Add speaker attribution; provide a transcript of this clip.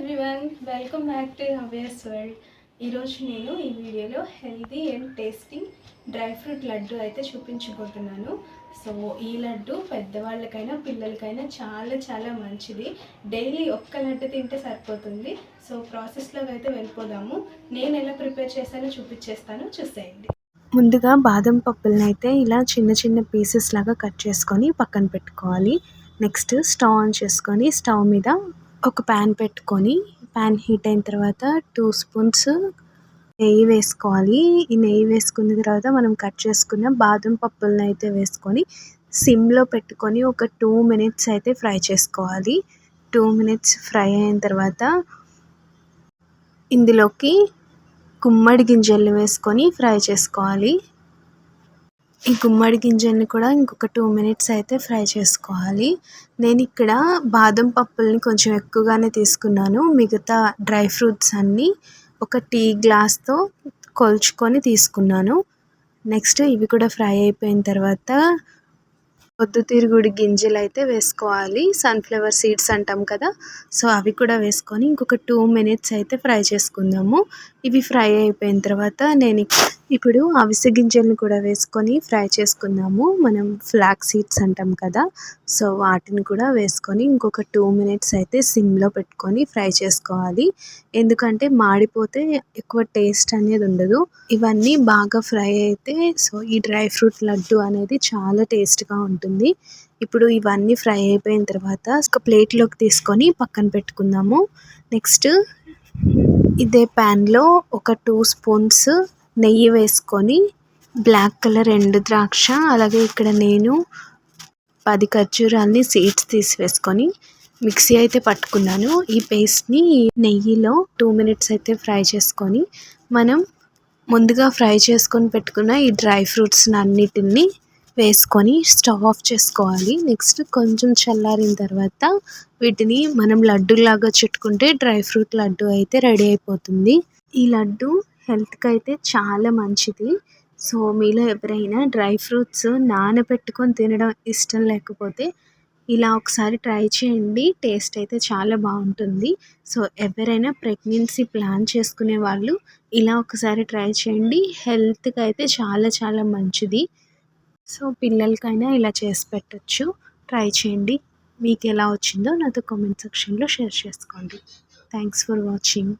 Speaker 1: Everyone welcome back to haves world ఈరోజు నేను ఈ వీడియోలో healthy and tasty dry fruit laddu అయితే చూపించబోతున్నాను. సో ఈ లడ్డు పెద్దవాళ్ళకైనా పిల్లలకైనా చాలా చాలా మంచిది. డైలీ ఒక్క లడ్డు తింటే సరిపోతుంది. సో ప్రాసెస్లోకి అయితే వెళ్ళిపోదాము. నేను ఎలా ప్రిపేర్ చేశానో చూపించేస్తాను. చూసేయండి.
Speaker 2: ముందుగా బాదం పప్పులను అయితే ఇలా చిన్న చిన్న పీసెస్ లాగా కట్ చేసుకొని పక్కన పెట్టుకోవాలి. నెక్స్ట్ స్టవ్ ఆన్ చేసుకొని స్టవ్ మీద ఒక ప్యాన్ పెట్టుకొని ప్యాన్ హీట్ అయిన తర్వాత టూ స్పూన్స్ నెయ్యి వేసుకోవాలి. ఈ నెయ్యి వేసుకున్న తర్వాత మనం కట్ చేసుకున్న బాదం పప్పులను అయితే వేసుకొని సిమ్లో పెట్టుకొని ఒక టూ మినిట్స్ అయితే ఫ్రై చేసుకోవాలి. టూ మినిట్స్ ఫ్రై అయిన తర్వాత ఇందులోకి గుమ్మడి గింజలు వేసుకొని ఫ్రై చేసుకోవాలి. ఈ గుమ్మడి గింజల్ని కూడా ఇంకొక టూ మినిట్స్ అయితే ఫ్రై చేసుకోవాలి. నేను ఇక్కడ బాదం పప్పుల్ని కొంచెం ఎక్కువగానే తీసుకున్నాను. మిగతా డ్రై ఫ్రూట్స్ అన్నీ ఒక టీ గ్లాస్తో కొలుచుకొని తీసుకున్నాను. నెక్స్ట్ ఇవి కూడా ఫ్రై అయిపోయిన తర్వాత పొద్దుతిరుగుడు గింజలు అయితే వేసుకోవాలి. సన్ఫ్లవర్ సీడ్స్ అంటాం కదా సో అవి కూడా వేసుకొని ఇంకొక టూ మినిట్స్ అయితే ఫ్రై చేసుకుందాము. ఇవి ఫ్రై అయిపోయిన తర్వాత నేను ఇప్పుడు అవిసె గింజలను కూడా వేసుకొని ఫ్రై చేసుకుందాము. మనం ఫ్లాక్ సీడ్స్ అంటాం కదా సో వాటిని కూడా వేసుకొని ఇంకొక టూ మినిట్స్ అయితే సిమ్లో పెట్టుకొని ఫ్రై చేసుకోవాలి. ఎందుకంటే మాడిపోతే ఎక్కువ టేస్ట్ అనేది ఉండదు. ఇవన్నీ బాగా ఫ్రై అయితే సో ఈ డ్రై ఫ్రూట్ లడ్డు అనేది చాలా టేస్ట్గా ఉంటుంది. ఇప్పుడు ఇవన్నీ ఫ్రై అయిపోయిన తర్వాత ఒక ప్లేట్లోకి తీసుకొని పక్కన పెట్టుకుందాము. నెక్స్ట్ ఇదే ప్యాన్లో ఒక టూ స్పూన్స్ నెయ్యి వేసుకొని బ్లాక్ కలర్ ఎండు ద్రాక్ష అలాగే ఇక్కడ నేను పది ఖర్జూరాల్ని సీడ్స్ తీసి వేసుకొని మిక్సీ అయితే పట్టుకున్నాను. ఈ పేస్ట్ని నెయ్యిలో టూ మినిట్స్ అయితే ఫ్రై చేసుకొని మనం ముందుగా ఫ్రై చేసుకొని పెట్టుకున్న ఈ డ్రై ఫ్రూట్స్ అన్నిటిని వేసుకొని స్టవ్ ఆఫ్ చేసుకోవాలి. నెక్స్ట్ కొంచెం చల్లారిన తర్వాత వీటిని మనం లడ్డూలాగా చుట్టుకుంటే డ్రై ఫ్రూట్ లడ్డు అయితే రెడీ అయిపోతుంది. ఈ లడ్డు హెల్త్కి అయితే చాలా మంచిది. సో మీలో ఎవరైనా డ్రై ఫ్రూట్స్ నానబెట్టుకొని తినడం ఇష్టం లేకపోతే ఇలా ఒకసారి ట్రై చేయండి. టేస్ట్ అయితే చాలా బాగుంటుంది. సో ఎవరైనా ప్రెగ్నెన్సీ ప్లాన్ చేసుకునే వాళ్ళు ఇలా ఒకసారి ట్రై చేయండి. హెల్త్కి అయితే చాలా చాలా మంచిది. సో పిల్లలకైనా ఇలా చేసి పెట్టచ్చు. ట్రై చేయండి. మీకు ఎలా వచ్చిందో నాతో కామెంట్ సెక్షన్లో షేర్ చేసుకోండి. Thanks for watching.